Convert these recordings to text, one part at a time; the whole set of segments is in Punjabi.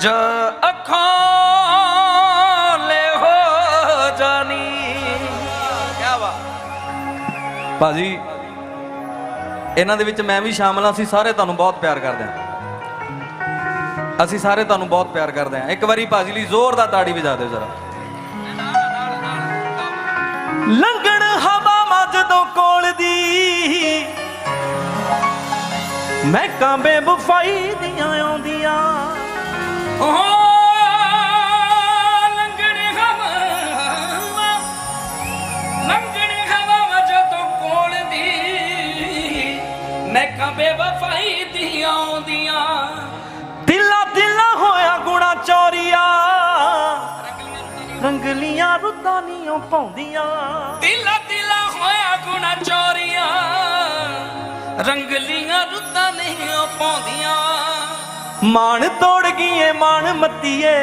ਜ ਅੱਖਾਂ ਲੈ ਹੋ ਜਾਨੀ। ਕੀ ਵਾ ਭਾਜੀ, ਇਹਨਾਂ ਦੇ ਵਿੱਚ ਮੈਂ ਵੀ ਸ਼ਾਮਲ ਹਾਂ, ਅਸੀਂ ਸਾਰੇ ਤੁਹਾਨੂੰ ਬਹੁਤ ਪਿਆਰ ਕਰਦੇ ਹਾਂ। ਅਸੀਂ ਸਾਰੇ ਤੁਹਾਨੂੰ ਬਹੁਤ ਪਿਆਰ ਕਰਦੇ ਹਾਂ। ਇੱਕ ਵਾਰੀ ਭਾਜੀ ਲਈ ਜ਼ੋਰ ਦਾ ਤਾੜੀ ਵਜਾ ਦਿਓ ਜ਼ਰਾ। ਲੰਗਣ ਹਵਾ ਜਦੋਂ ਕੋਲ ਦੀ। ਮੈਂ ਕਾਂਬੇ ਬਫਾਈ ਦੀਆਂ ਆਉਂਦੀਆਂ। ਨੀਓ ਪਾਉਂਦੀਆਂ। ਦਿਲਾ ਦਿਲਾ ਹੋਇਆ ਗੁਣਾ ਚੋਰੀਆਂ। ਰੰਗਲੀਆਂ ਰੁੱਤਾਂ ਨੀਓ ਪਾਉਂਦੀਆਂ। ਮਾਣ ਤੋੜ ਗਈਏ ਮਾਣ ਮੱਤੀਏ।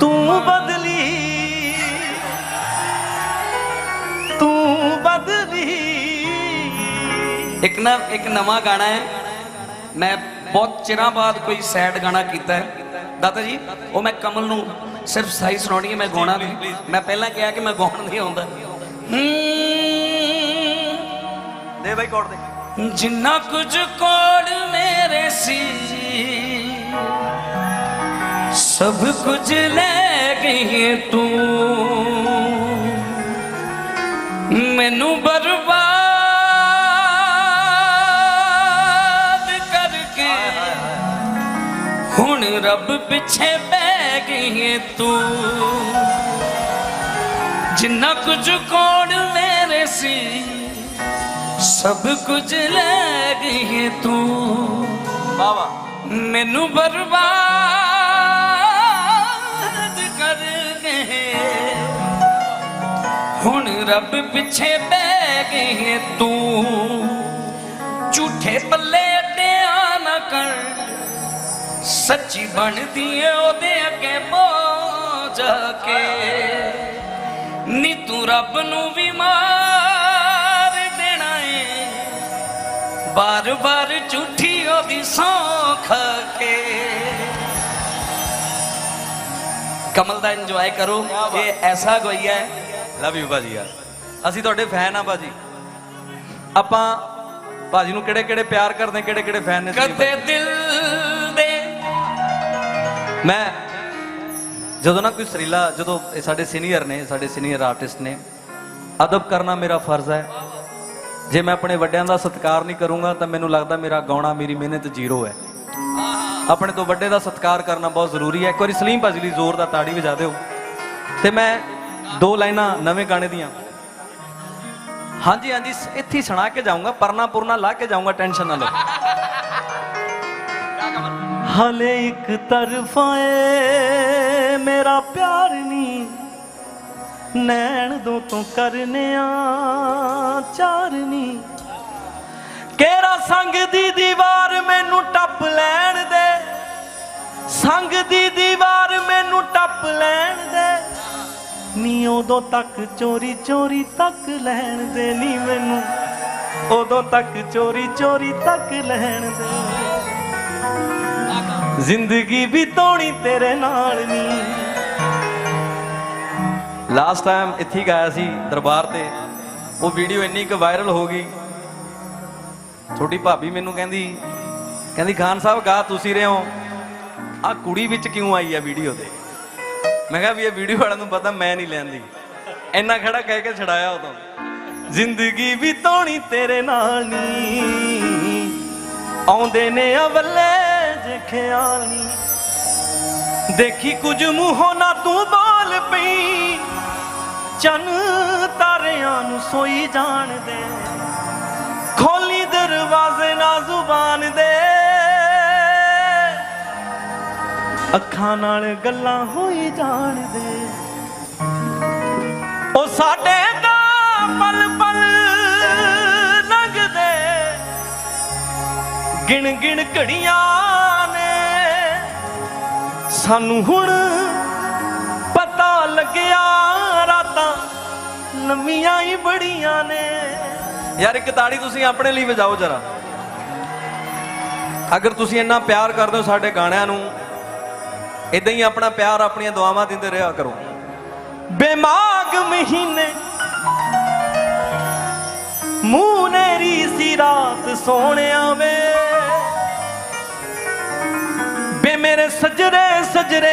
ਤੂੰ ਬਦਲੀ। ਤੂੰ ਬਦਲੀ। ਇੱਕ ਨਾ ਇੱਕ ਨਵਾਂ ਗਾਣਾ ਹੈ। ਮੈਂ ਬਹੁਤ ਚਿਰਾਂ ਬਾਅਦ ਕੋਈ ਸੈਡ ਗਾਣਾ ਕੀਤਾ ਹੈ। ਦਾਤਾ ਜੀ ਉਹ ਮੈਂ ਕਮਲ ਨੂੰ ਸਿਰਫ ਸਾਈ ਸੁਣਾਉਣੀ ਹੈ ਮੈਂ ਗਾਉਣਾ ਨਹੀਂ। ਮੈਂ ਪਹਿਲਾਂ ਕਿਹਾ ਕਿ ਮੈਂ ਗਾਉਣ ਨਹੀਂ ਆਉਂਦਾ। ਦੇ ਬਾਈ ਕੋਡ ਦੇ। ਜਿੰਨਾ ਕੁਝ ਕੋੜ ਮੇਰੇ ਸੀ ਸਭ ਕੁਝ ਲੈ ਗਈ ਤੂੰ। ਮੈਨੂੰ ਹੁਣ ਰੱਬ ਪਿੱਛੇ ਬਹਿ ਗਈ ਤੂੰ। ਜਿੰਨਾ ਕੁਝ ਕੋੜ ਮੇਰੇ ਸੀ ਸਭ ਕੁਝ ਲੈ ਗਈ ਤੂੰ। ਬਾਬਾ ਮੈਨੂੰ ਬਰਬਾਦ ਕਰਕੇ ਹੁਣ ਰੱਬ ਪਿੱਛੇ ਬਹਿ ਗਈ ਤੂੰ। ਝੂਠੇ ਪੱਲੇ ਅੱਡਿਆ ਨਾ ਕਰ। ਸੱਚੀ ਬਣਦੀ ਏ ਉਹਦੇ ਅੱਗੇ ਬੋਝ ਕੇ। ਨੀ ਤੂੰ ਰੱਬ ਨੂੰ ਵੀ ਮਾਰ ਦੇਣਾ ਏ। ਬਾਰ ਬਾਰ ਝੂਠੀ ਉਹਦੀ ਸੌਖ ਕੇ। ਕਮਲ ਦਾ ਇੰਜੋਏ ਕਰੋ ਇਹ ਐਸਾ ਗੋਈਆ ਹੈ। ਲਵ ਯੂ ਭਾਜੀ ਯਾਰ। ਅਸੀਂ ਤੁਹਾਡੇ ਫੈਨ ਆ ਭਾਜੀ। ਆਪਾਂ ਭਾਜੀ ਨੂੰ ਕਿਹੜੇ ਕਿਹੜੇ ਪਿਆਰ ਕਰਦੇ ਕਿਹੜੇ ਕਿਹੜੇ ਫੈਨ ਨੇ ਕਦੇ ਦਿਲ ਮੈਂ ਜਦੋਂ ਨਾ ਕੋਈ ਸਰੀਲਾ, ਜਦੋਂ ਇਹ ਸਾਡੇ ਸੀਨੀਅਰ ਨੇ, ਸਾਡੇ ਸੀਨੀਅਰ ਆਰਟਿਸਟ ਨੇ, ਅਦਬ ਕਰਨਾ ਮੇਰਾ ਫਰਜ਼ ਹੈ। ਜੇ ਮੈਂ ਆਪਣੇ ਵੱਡਿਆਂ ਦਾ ਸਤਿਕਾਰ ਨਹੀਂ ਕਰੂੰਗਾ, ਤਾਂ ਮੈਨੂੰ ਲੱਗਦਾ ਮੇਰਾ ਗਾਉਣਾ ਮੇਰੀ ਮਿਹਨਤ ਜ਼ੀਰੋ ਹੈ। ਆਪਣੇ ਤੋਂ ਵੱਡੇ ਦਾ ਸਤਿਕਾਰ ਕਰਨਾ ਬਹੁਤ ਜ਼ਰੂਰੀ ਹੈ। ਇੱਕ ਵਾਰੀ ਸਲੀਮ ਭਾਜੀ ਜ਼ੋਰ ਦਾ ਤਾੜੀ ਵਜਾ ਦਿਓ। ਤੇ ਮੈਂ ਦੋ ਲਾਈਨਾਂ ਨਵੇਂ ਗਾਣੇ ਦੀਆਂ। ਹਾਂਜੀ ਹਾਂਜੀ ਇੱਥੇ ਸੁਣਾ ਕੇ ਜਾਊਂਗਾ ਪਰਨਾ ਪੁਰਨਾ ਲਾ ਕੇ ਜਾਊਂਗਾ, ਟੈਨਸ਼ਨ ਨਾ ਲਓ। ਹਲੇ ਇੱਕ ਤਰਫਾ ਏ ਮੇਰਾ ਪਿਆਰ ਨਹੀਂ ਨੈਣ ਦੋ ਤੂੰ ਕਰਨਿਆ ਚਾਰਨੀ ਕਿਹੜਾ ਸੰਗ ਦੀ ਦੀਵਾਰ ਮੈਨੂੰ ਟੱਪ ਲੈਣ ਦੇ? ਸੰਗ ਦੀ ਦੀਵਾਰ ਮੈਨੂੰ ਟੱਪ ਲੈਣ ਦੇ। ਨੀ ਉਦੋਂ ਤੱਕ ਚੋਰੀ ਚੋਰੀ ਤੱਕ ਲੈਣ ਦੇ, ਨੀ ਮੈਨੂੰ ਉਦੋਂ ਤੱਕ ਚੋਰੀ ਚੋਰੀ ਤੱਕ ਲੈਣ ਦੇ। ਜ਼ਿੰਦਗੀ ਬਿਤਾਉਣੀ ਤੇਰੇ ਨਾਲ ਨੀ ਲਾਸਟ ਟਾਈਮ ਇੱਥੇ ਗਾਇਆ ਸੀ ਦਰਬਾਰ ਤੇ। ਉਹ ਵੀਡੀਓ ਇੰਨੀ ਕੁ ਵਾਇਰਲ ਹੋ ਗਈ। ਛੋਟੀ ਭਾਬੀ ਮੈਨੂੰ ਕਹਿੰਦੀ ਕਹਿੰਦੀ, ਖਾਨ ਸਾਹਿਬ, ਗਾ ਤੁਸੀਂ ਰਹੇ ਹੋ। ਆ ਕੁੜੀ ਵਿੱਚ ਕਿਉਂ ਆਈ ਆ ਵੀਡੀਓ ਤੇ? ਮੈਂ ਕਿਹਾ ਵੀ ਇਹ ਵੀਡੀਓ ਵਾਲਿਆਂ ਨੂੰ ਪਤਾ, ਮੈਂ ਨਹੀਂ ਲੈਂਦੀ। ਇੰਨਾ ਖੜਾ ਕਹਿ ਕੇ ਛਡਾਇਆ ਉਦੋਂ। ਜ਼ਿੰਦਗੀ ਬਿਤਾਉਣੀ ਤੇਰੇ ਨਾਲ ਨੀ। ਆਉਂਦੇ ਨੇ ਅਵਲੇ ਜੇ ਖਿਆਲ ਦੇਖੀ ਕੁਝ ਮੂੰਹੋਂ ਨਾ ਤੂੰ ਬੋਲ ਪਈ। ਚੰਨ ਤਾਰਿਆਂ ਨੂੰ ਸੋਈ ਜਾਣਦੇ ਖੋਲੀ ਦਰਵਾਜ਼ੇ ਨਾ ਜ਼ੁਬਾਨ ਦੇ। ਅੱਖਾਂ ਨਾਲ ਗੱਲਾਂ ਹੋਈ ਜਾਣਦੇ ਉਹ ਸਾਡੇ ਦਾ ਪਲ ਪਲ ਲੰਘਦੇ। ਗਿਣ ਗਿਣ ਘੜੀਆਂ ਸਾਨੂੰ ਹੁਣ ਪਤਾ ਲੱਗਿਆ ਰਾਤਾਂ ਲੰਮੀਆਂ ਹੀ ਬੜੀਆਂ ਨੇ। ਯਾਰ, ਇੱਕ ਤਾੜੀ ਤੁਸੀਂ ਆਪਣੇ ਲਈ ਵਜਾਓ ਜਰਾ। ਅਗਰ ਤੁਸੀਂ ਇੰਨਾ ਪਿਆਰ ਕਰਦੇ ਹੋ ਸਾਡੇ ਗਾਣਿਆਂ ਨੂੰ ਇਦਾਂ ਹੀ ਆਪਣਾ ਪਿਆਰ ਆਪਣੀਆਂ ਦੁਆਵਾਂ ਦਿੰਦੇ ਰਿਹਾ ਕਰੋ। ਬੇਮਾਗ ਮਹੀਨੇ, ਮੂੰਹ ਸੀ ਰਾਤ ਸੋਹਣਿਆ ਵੇ। ਮੇਰੇ ਸਜਰੇ ਸਜਰੇ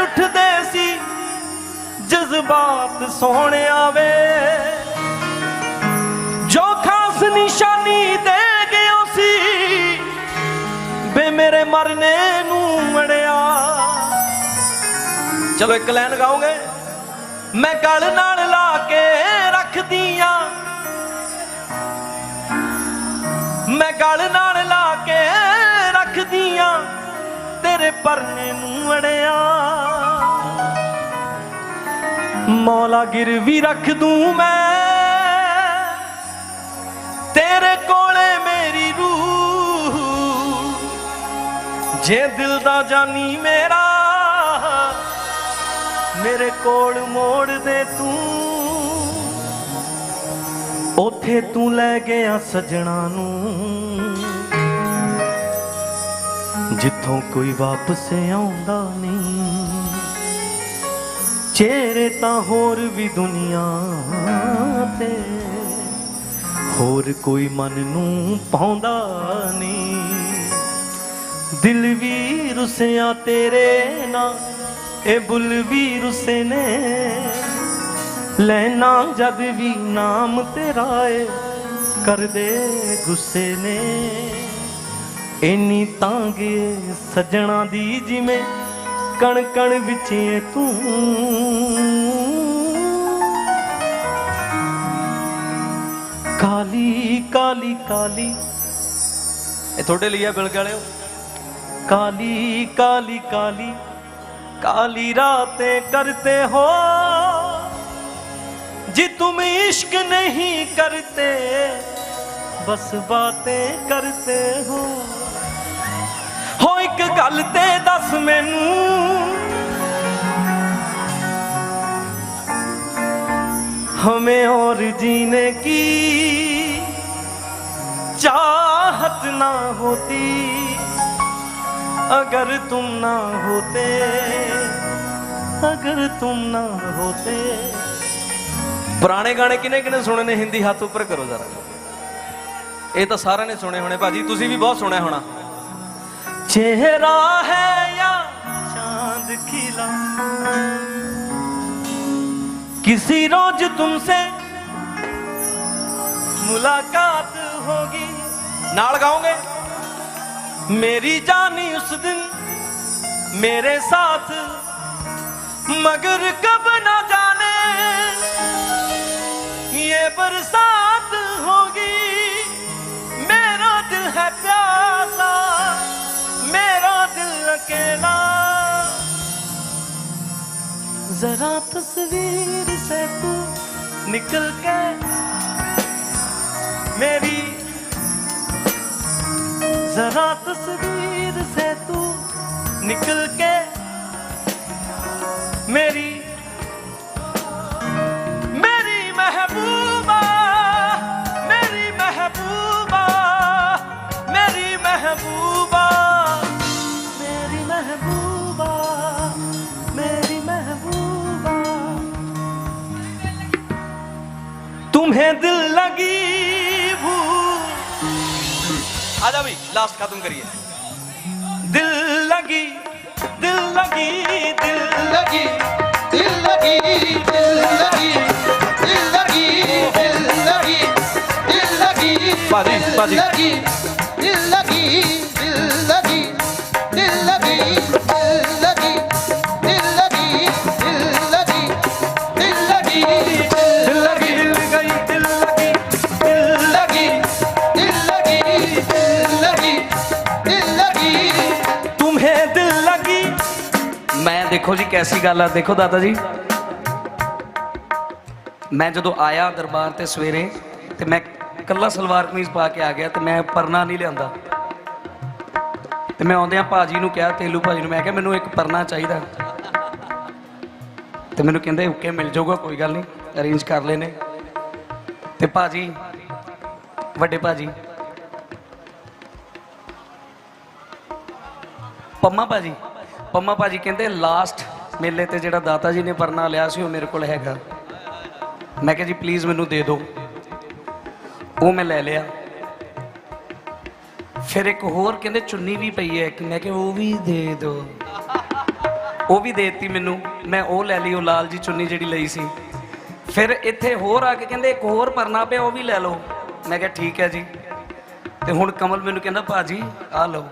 ਉੱਠਦੇ ਸੀ। ਜਜ਼ਬਾਤ ਸੋਹਣਿਆ ਵੇ ਜੋ ਖਾਸ ਨਿਸ਼ਾਨੀ ਦੇ ਗਿਆ ਸੀ ਬੇ ਮੇਰੇ ਮਰਨੇ ਨੂੰ ਮੜਿਆ ਚਲੋ ਇੱਕ ਲਾਈਨ ਗਾਓਗੇ, ਮੈਂ ਗਲ ਨਾਲ ਲਾ ਕੇ ਰੱਖਦੀ ਆ। ਮੈਂ ਗਲ ਨਾਲ ਪਰਨੇ ਨੂੰ ਅੜਿਆ। ਮੌਲਾ ਗਿਰਵੀ ਰੱਖ ਦੂੰ ਮੈਂ। ਤੇਰੇ ਕੋਲੇ ਮੇਰੀ ਰੂਹ। ਜੇ ਦਿਲ ਦਾ ਜਾਨੀ ਮੇਰਾ, ਮੇਰੇ ਕੋਲ ਮੋੜ ਦੇ ਤੂੰ। ਉਥੇ ਤੂੰ ਲੈ ਗਿਆ ਸਜਣਾ ਨੂੰ। ਜਿੱਥੋਂ ਕੋਈ ਵਾਪਸ ਆਉਂਦਾ ਨਹੀਂ। ਚਿਹਰੇ ਤਾਂ ਹੋਰ ਵੀ ਦੁਨੀਆ ਤੇ, ਹੋਰ ਕੋਈ ਮਨ ਨੂੰ ਪਾਉਂਦਾ ਨਹੀਂ। ਦਿਲ ਵੀ ਰੁਸਿਆ ਤੇਰੇ ਨਾਲ ਇਹ ਬੁੱਲ ਵੀ ਰੁਸੇ ਨੇ। ਲੈਣਾ ਜਦ ਵੀ ਨਾਮ ਤੇਰਾ ਏ, ਕਰਦੇ ਗੁੱਸੇ ਨੇ। ਇੰਨੀ ਤਾਂਗ ਏ ਸਜਣਾ ਦੀ ਜਿਵੇਂ ਕਣ ਕਣ ਵਿੱਚ ਏ ਤੂੰ ਕਾਲੀ ਕਾਲੀ ਕਾਲੀ ਇਹ ਤੁਹਾਡੇ ਲਈ ਹੈ ਬਿਲਕ ਵਾਲਿਓ ਕਾਲੀ ਕਾਲੀ ਕਾਲੀ काली रातें करते हो जी तुम इश्क नहीं करते बस बातें करते हो ਇੱਕ ਗੱਲ ਤੇ ਦੱਸ ਮੈਨੂੰ। ਹਮੇ ਔਰ ਜੀਨੇ ਕੀ ਚਾਹਤ ਨਾ ਹੋਤੀ। ਅਗਰ ਤੁਮ ਨਾ ਹੋਤੇ, ਅਗਰ ਤੁਮ ਨਾ ਹੋਤੇ। ਪੁਰਾਣੇ ਗਾਣੇ ਕਿਨੇ ਕਿਨੇ ਸੁਣੇ ਨੇ, ਹਿੰਦੀ ਹੱਥ ਉੱਪਰ ਕਰੋ ਜ਼ਰਾ। ਇਹ ਤਾਂ ਸਾਰਿਆਂ ਨੇ ਸੁਣੇ ਹੋਣੇ, ਭਾਜੀ ਤੁਸੀਂ ਵੀ ਬਹੁਤ ਸੁਣਿਆ ਹੋਣਾ। चेहरा है या चाँद खिला। किसी रोज तुमसे मुलाकात होगी। नाड़ गाओगे? मेरी जानी उस दिन मेरे साथ मगर कब ना जाने। ये बरसात जरा तस्वीर से तू निकल के मेरी जरा तस्वीर से तू निकल के मेरी लास्ट खत्म करिए दिल लगी दिल लगी दिल लगी दिल लगी दिल लगी दिल लगी दिल लगी दिल लगी बाजी, दिल बाजी। लगी दिल लगी दिल लगी ਦੇਖੋ ਜੀ ਕੈਸੀ ਗੱਲ ਆ। ਦੇਖੋ ਦਾਦਾ ਜੀ। ਮੈਂ ਜਦੋਂ ਆਇਆ ਦਰਬਾਰ ਤੇ ਸਵੇਰੇ ਤੇ ਮੈਂ ਕੱਲਾ ਸਲਵਾਰ ਕਮੀਜ਼ ਪਾ ਕੇ ਆ ਗਿਆ ਤੇ ਮੈਂ ਪਰਨਾ ਨਹੀਂ ਲਿਆਂਦਾ। ਤੇ ਮੈਂ ਆਉਂਦਿਆਂ ਭਾਜੀ ਨੂੰ ਕਿਹਾ, ਤੇਲੂ ਭਾਜੀ ਨੂੰ ਮੈਂ ਕਿਹਾ, ਮੈਨੂੰ ਇੱਕ ਪਰਨਾ ਚਾਹੀਦਾ। ਤੇ ਮੈਨੂੰ ਕਹਿੰਦੇ, ਓਕੇ, ਮਿਲ ਜਾਊਗਾ, ਕੋਈ ਗੱਲ ਨਹੀਂ, ਅਰੇਂਜ ਕਰ ਲੈਨੇ। ਤੇ ਭਾਜੀ, ਵੱਡੇ ਭਾਜੀ। ਪੰਮਾ ਭਾਜੀ। ਪੰਮਾ ਭਾਜੀ ਕਹਿੰਦੇ ਲਾਸਟ ਮੇਲੇ ਤੇ ਜਿਹੜਾ ਦਾਤਾ ਜੀ ਨੇ ਪਰਨਾ ਲਿਆ ਸੀ, ਉਹ ਮੇਰੇ ਕੋਲ ਹੈਗਾ। ਮੈਂ ਕਿਹਾ, ਜੀ ਪਲੀਜ਼ ਮੈਨੂੰ ਦੇ ਦਿਓ। ਉਹ ਮੈਂ ਲੈ ਲਿਆ। ਫਿਰ ਇੱਕ ਹੋਰ ਕਹਿੰਦੇ, ਚੁੰਨੀ ਵੀ ਪਈ ਹੈ। ਕਿ ਮੈਂ ਕਿਹਾ, ਉਹ ਵੀ ਦੇ ਦਿਓ। ਉਹ ਵੀ ਦੇਤੀ ਮੈਨੂੰ। ਮੈਂ ਉਹ ਲੈ ਲਈ, ਉਹ ਲਾਲ ਜੀ ਚੁੰਨੀ ਜਿਹੜੀ ਲਈ ਸੀ। ਫਿਰ ਇੱਥੇ ਹੋਰ ਆ ਕੇ ਕਹਿੰਦੇ, ਇੱਕ ਹੋਰ ਪਰਨਾ ਪਿਆ, ਉਹ ਵੀ ਲੈ ਲਓ। ਮੈਂ ਕਿਹਾ, ਠੀਕ ਹੈ ਜੀ। ਤੇ ਹੁਣ ਕਮਲ ਮੈਨੂੰ ਕਹਿੰਦਾ, ਭਾਜੀ ਆ ਲਓ।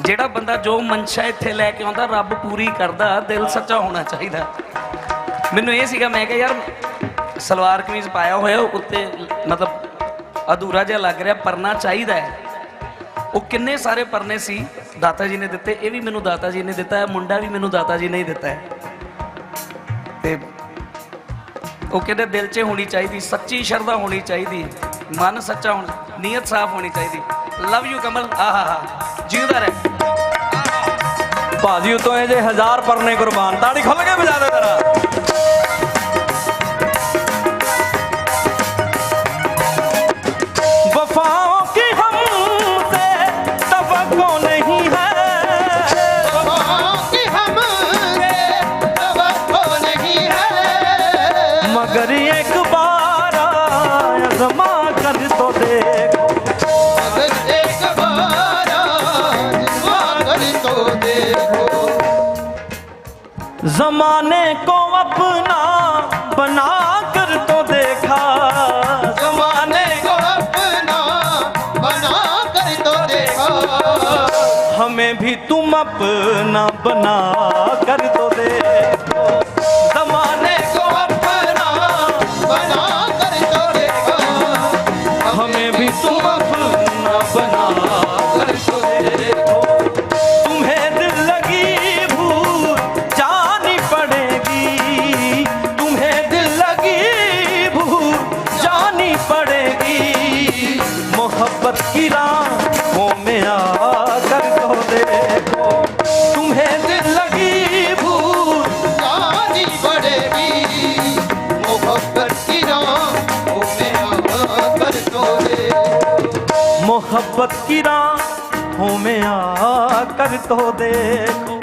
ਜਿਹੜਾ ਬੰਦਾ ਜੋ ਮਨਸ਼ਾ ਇੱਥੇ ਲੈ ਕੇ ਆਉਂਦਾ, ਰੱਬ ਪੂਰੀ ਕਰਦਾ, ਦਿਲ ਸੱਚਾ ਹੋਣਾ ਚਾਹੀਦਾ। ਮੈਨੂੰ ਇਹ ਸੀਗਾ, ਮੈਂ ਕਿਹਾ, ਯਾਰ, ਸਲਵਾਰ ਕਮੀਜ਼ ਪਾਇਆ ਹੋਇਆ, ਉੱਤੇ ਮਤਲਬ ਅਧੂਰਾ ਜਿਹਾ ਲੱਗ ਰਿਹਾ, ਪਰਨਾ ਚਾਹੀਦਾ ਹੈ। ਉਹ ਕਿੰਨੇ ਸਾਰੇ ਪਰਨੇ ਸੀ, ਦਾਤਾ ਜੀ ਨੇ ਦਿੱਤੇ, ਇਹ ਵੀ ਮੈਨੂੰ ਦਾਤਾ ਜੀ ਨੇ ਦਿੱਤਾ ਹੈ ਮੁੰਡਾ ਵੀ ਮੈਨੂੰ ਦਾਤਾ ਜੀ ਨੇ ਦਿੱਤਾ ਹੈ। ਤੇ ਉਹ ਕਹਿੰਦੇ, ਦਿਲ 'ਚ ਹੋਣੀ ਚਾਹੀਦੀ, ਸੱਚੀ ਸ਼ਰਧਾ ਹੋਣੀ ਚਾਹੀਦੀ, ਮਨ ਸੱਚਾ ਹੋਣਾ, ਨੀਅਤ ਸਾਫ਼ ਹੋਣੀ ਚਾਹੀਦੀ। ਲਵ ਯੂ ਕਮਲ ਆਹਾ, ਜਿਉਂਦਾ ਰਹਿ। ਭਾਜੀ ਉਤੋਂ ਇਹ ਜੇ ਹਜ਼ਾਰ ਪਰਨੇ ਕੁਰਬਾਨ। ਤਾੜੀ ਖੁੱਲ जमाने को अपना बना कर तो देखा जमाने को अपना बना कर तो देखो हमें भी तुम अपना बना कर तो ਮੁਹੱਬਤ ਕੀ ਰਾਹ ਹੋਵੇਂ ਆ ਕਰ ਤੋ ਦੇਖੋ।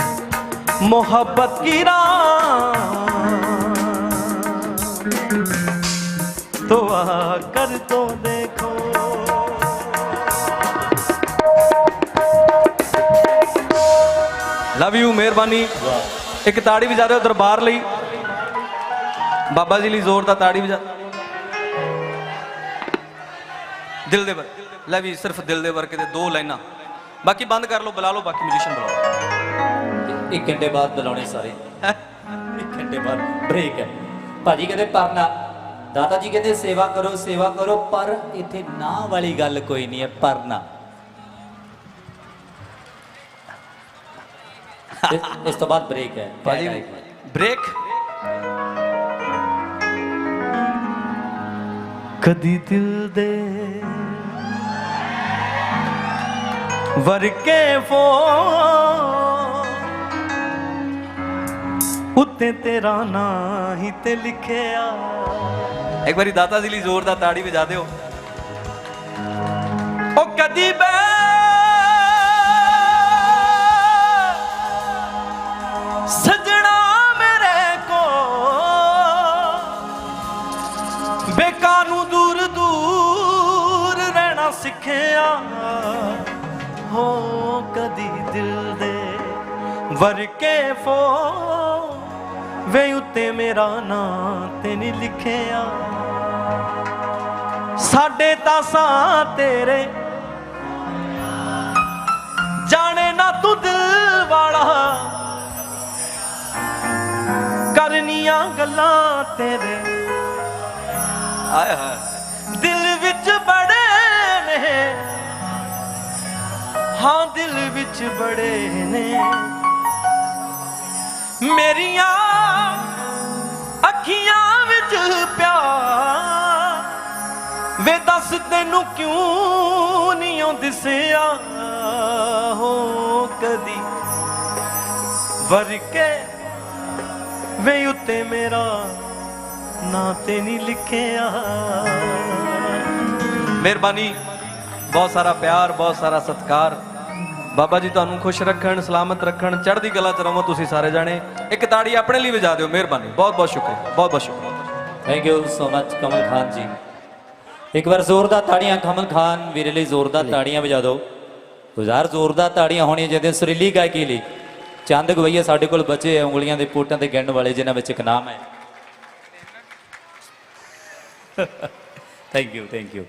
ਮੁਹੱਬਤ ਕੀ ਰਾਹ ਤੋ ਆ ਕਰ ਤੋ ਦੇਖੋ। ਲਵ ਯੂ ਮਿਹਰਬਾਨੀ। ਇੱਕ ਤਾੜੀ ਵਜਾ ਦਿਓ ਦਰਬਾਰ ਲਈ। ਬਾਬਾ ਜੀ ਲਈ ਜ਼ੋਰ ਦਾ ਤਾੜੀ ਵਜਾ। ਦਿਲ ਦੇ ਬਰ ਲੈ ਵੀ ਸਿਰਫ ਦਿਲ ਦੇ ਵਰਕੇ ਦੇ ਦੋ ਲਾਈਨਾਂ। ਬਾਕੀ ਬੰਦ ਕਰ ਲਓ ਬੁਲਾ ਲਓ ਬਾਕੀ ਮਿਊਜ਼ੀਸ਼ੀਅਨ ਬੁਲਾਓ ਇੱਕ ਘੰਟੇ ਬਾਅਦ ਬੁਲਾਉਣੇ ਸਾਰੇ। ਇੱਕ ਘੰਟੇ ਬਾਅਦ ਬ੍ਰੇਕ ਹੈ। ਭਾਜੀ ਕਹਿੰਦੇ ਪਰਨਾ ਦਾਤਾ ਜੀ ਕਹਿੰਦੇ ਸੇਵਾ ਕਰੋ ਸੇਵਾ ਕਰੋ ਪਰ ਇੱਥੇ ਨਾ ਵਾਲੀ ਗੱਲ ਕੋਈ ਨਹੀਂ ਹੈ ਪਰਨਾ। ਇਸ ਤੋਂ ਬਾਅਦ ਬ੍ਰੇਕ ਹੈ। ਭਾਜੀ ਬ੍ਰੇਕ ਕਦੀ ਦਿਲ ਦੇ ਵਰਕੇ ਫੋ ਉੱਤੇ ਤੇਰਾ ਨਾਂ ਹੀ ਤੇ ਲਿਖਿਆ। ਇੱਕ ਵਾਰੀ ਦਾਤਾ ਜੀ ਲਈ ਜ਼ੋਰ ਦਾ ਤਾੜੀ ਵਜਾ ਦਿਓ। ਉਹ ਕਦੀ ਬੈ ਸਜਣਾ ਮੇਰੇ ਕੋ ਬੇਕਾਂ ਨੂੰ ਦੂਰ ਦੂਰ ਰਹਿਣਾ ਸਿੱਖਿਆ। ਕਦੀ ਦਿਲ ਦੇ ਵਰਕੇ ਫੋ। ਵੇ ਉੱਤੇ ਮੇਰਾ ਨਾਂ ਤੇ ਨਹੀਂ ਲਿਖਿਆ। ਸਾਡੇ ਤਾਂ ਸਾਂ ਤੇਰੇ। ਜਾਣੇ ਨਾ ਤੂੰ ਦਿਲ ਵਾਲਾ। ਕਰਨੀਆਂ ਗੱਲਾਂ ਤੇਰੇ। ਆਏ ਹਾਏ। ਦਿਲ ਵਿੱਚ ਬੜੇ ਨੇ। ਵਿੱਚ ਬੜੇ ਨੇ। ਮੇਰੀਆਂ ਅੱਖੀਆਂ ਵਿੱਚ ਪਿਆਰ। ਵੇ ਦੱਸ ਤੈਨੂੰ ਕਿਉਂ ਨਹੀਂ ਉਹ ਦਿਸਿਆ ਹੋ ਕਦੀ ਵਰਕੇ ਵੇ ਉੱਤੇ ਮੇਰਾ ਨਾਂ ਤੇ ਨਹੀਂ ਲਿਖਿਆ। ਮਿਹਰਬਾਨੀ। ਬਹੁਤ ਸਾਰਾ ਪਿਆਰ, ਬਹੁਤ ਸਾਰਾ ਸਤਿਕਾਰ। ਬਾਬਾ ਜੀ ਤੁਹਾਨੂੰ ਖੁਸ਼ ਰੱਖਣ ਸਲਾਮਤ ਰੱਖਣ ਚੜ੍ਹਦੀ ਕਲਾ ਚ ਰਹੋ ਤੁਸੀਂ ਸਾਰੇ ਜਾਣੇ। ਇੱਕ ਤਾੜੀ ਆਪਣੇ ਲਈ ਵਜਾ ਦਿਓ ਮਿਹਰਬਾਨੀ। ਬਹੁਤ ਬਹੁਤ ਸ਼ੁਕਰੀਆ ਬਹੁਤ ਬਹੁਤ ਸ਼ੁਕਰੀਆ। Thank you so much Kamal Khan ji. ਇੱਕ ਵਾਰ ਜ਼ੋਰਦਾਰ ਤਾੜੀਆਂ ਕਮਲ ਖਾਨ ਵੀਰੇ ਲਈ ਜ਼ੋਰਦਾਰ ਤਾੜੀਆਂ ਵਜਾ ਦਿਓ। ਹਜ਼ਾਰ ਜ਼ੋਰਦਾਰ ਤਾੜੀਆਂ ਹੋਣੀਆਂ ਜਿਹਦੇ ਸੁਰੀਲੀ ਗਾਇਕੀ ਲਈ। ਚੰਦ ਗਵਈਏ ਸਾਡੇ ਕੋਲ ਬਚੇ ਆ ਉਂਗਲੀਆਂ ਦੇ ਪੋਟਾਂ ਤੇ ਗਿਣਨ ਵਾਲੇ ਜਿਨ੍ਹਾਂ ਵਿੱਚ ਇੱਕ ਨਾਮ ਹੈ। Thank you thank you